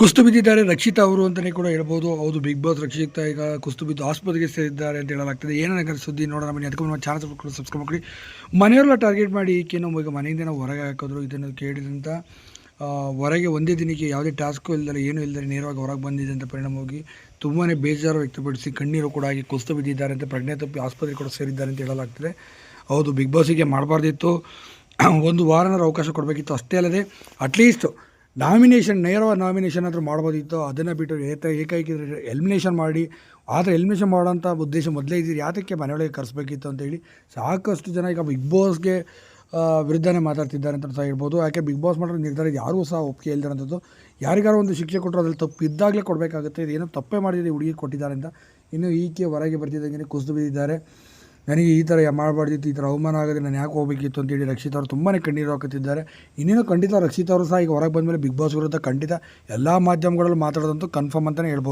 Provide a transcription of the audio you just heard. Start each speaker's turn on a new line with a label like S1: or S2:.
S1: ಕುಸ್ತು ಬಿದ್ದಿದ್ದಾರೆ. ರಕ್ಷಿತಾ ಅವರು ಅಂತಲೇ ಕೂಡ ಹೇಳ್ಬೋದು. ಹೌದು ಬಿಗ್ ಬಾಸ್ ರಕ್ಷಿತಾ ಈಗ ಕುಸ್ತು ಬಿದ್ದು ಆಸ್ಪತ್ರೆಗೆ ಸೇರಿದ್ದಾರೆ ಅಂತ ಹೇಳಲಾಗ್ತದೆ. ಏನಾಗ ಸುದ್ದಿ ನೋಡೋಣ, ಬನ್ನಿ. ಅದಕ್ಕೆ ನಮ್ಮ ಚಾನಲ್ ಕೂಡ ಸಬ್ಸ್ಕ್ರೈಬ್ ಮಾಡಿ ಮನೆಯವರೆಲ್ಲ ಟಾರ್ಗೆಟ್ ಮಾಡಿ ಈಕೆನೋ ಈಗ ಮನೆಯಿಂದ ಹೊರಗೆ ಹಾಕಿದ್ರು. ಇದನ್ನು ಕೇಳಿದಂಥ ಹೊರಗೆ ಒಂದೇ ದಿನಕ್ಕೆ ಯಾವುದೇ ಟಾಸ್ಕು ಇಲ್ಲದೆ ಏನೂ ಇಲ್ಲದೆ ನೇರವಾಗಿ ಹೊರಗೆ ಬಂದಿದೆ ಅಂತ ಪರಿಣಾಮವಾಗಿ ತುಂಬಾ ಬೇಜಾರು ವ್ಯಕ್ತಪಡಿಸಿ ಕಣ್ಣೀರು ಕೂಡ ಆಗಿ ಕುಸ್ತು ಬಿದ್ದಿದ್ದಾರೆ ಅಂತ ಪ್ರಜ್ಞೆ ತಪ್ಪಿ ಆಸ್ಪತ್ರೆಗೆ ಕೂಡ ಸೇರಿದ್ದಾರೆ ಅಂತ ಹೇಳಲಾಗ್ತದೆ. ಹೌದು ಬಿಗ್ ಬಾಸಿಗೆ ಮಾಡಬಾರ್ದಿತ್ತು. ಒಂದು ವಾರನಾರು ಅವಕಾಶ ಕೊಡಬೇಕಿತ್ತು. ಅಷ್ಟೇ ಅಲ್ಲದೆ ಅಟ್ಲೀಸ್ಟ್ ನಾಮಿನೇಷನ್, ನೇರವಾದ ನಾಮಿನೇಷನ್ ಆದರೂ ಮಾಡ್ಬೋದಿತ್ತು. ಅದನ್ನು ಬಿಟ್ಟು ಏತ ಏಕೈಕ ಎಲಿಮಿನೇಷನ್ ಮಾಡಿ. ಆದರೆ ಎಲಿಮಿನೇಷನ್ ಮಾಡೋಂಥ ಉದ್ದೇಶ ಮೊದಲೇ ಇದ್ದೀರಿ. ಯಾತಕ್ಕೆ ಮನೆಯೊಳಗೆ ಕರೆಸ್ಬೇಕಿತ್ತು ಅಂತೇಳಿ ಸಾಕಷ್ಟು ಜನ ಈಗ ಬಿಗ್ ಬಾಸ್ಗೆ ವಿರುದ್ಧನೇ ಮಾತಾಡ್ತಿದ್ದಾರೆ ಅಂತ ಸಹ ಹೇಳ್ಬೋದು. ಯಾಕೆ ಬಿಗ್ ಬಾಸ್ ಮಾಡೋ ನಿರ್ಧಾರ ಯಾರೂ ಸಹ ಒಪ್ಪಿಗೆ ಇಲ್ದಿರೋಂಥದ್ದು ಯಾರಿಗಾರು ಒಂದು ಶಿಕ್ಷೆ ಕೊಟ್ಟರು ಅದ್ರಲ್ಲಿ ತಪ್ಪು ಇದ್ದಾಗಲೇ ಕೊಡಬೇಕಾಗುತ್ತೆ. ಇದು ಏನೋ ತಪ್ಪೇ ಮಾಡಿದರೆ ಹುಡುಗಿ ಕೊಟ್ಟಿದ್ದಾರೆ ಅಂತ. ಇನ್ನು ಈಕೆ ಹೊರಗೆ ಬರ್ತಿದ್ದಂಗೆ ಕುಸಿದು ಬಿದ್ದಿದ್ದಾರೆ. ನನಗೆ ಈ ಥರ ಮಾಡಬಾರ್ದಿತ್ತು, ಈ ಥರ ಅವಮಾನ ಆಗಿದೆ ನಾನು ಯಾಕೆ ಹೋಗಬೇಕಿತ್ತು ಅಂತೇಳಿ ರಕ್ಷಿತ್ ಅವರು ತುಂಬಾ ಕಣ್ಣೀರು ಹಾಕುತ್ತಿದ್ದಾರೆ. ಇನ್ನೇನು ಖಂಡಿತ ರಕ್ಷಿತ್ ಅವರು ಸಹ ಈಗ ಹೊರಗೆ ಬಂದಮೇಲೆ ಬಿಗ್ ಬಾಸ್ ವಿರುದ್ಧ ಖಂಡಿತ ಎಲ್ಲ ಮಾಧ್ಯಮಗಳಲ್ಲೂ ಮಾತಾಡೋದಂತೂ ಕನ್ಫರ್ಮ್ ಅಂತಲೇ ಹೇಳ್ಬೋದು.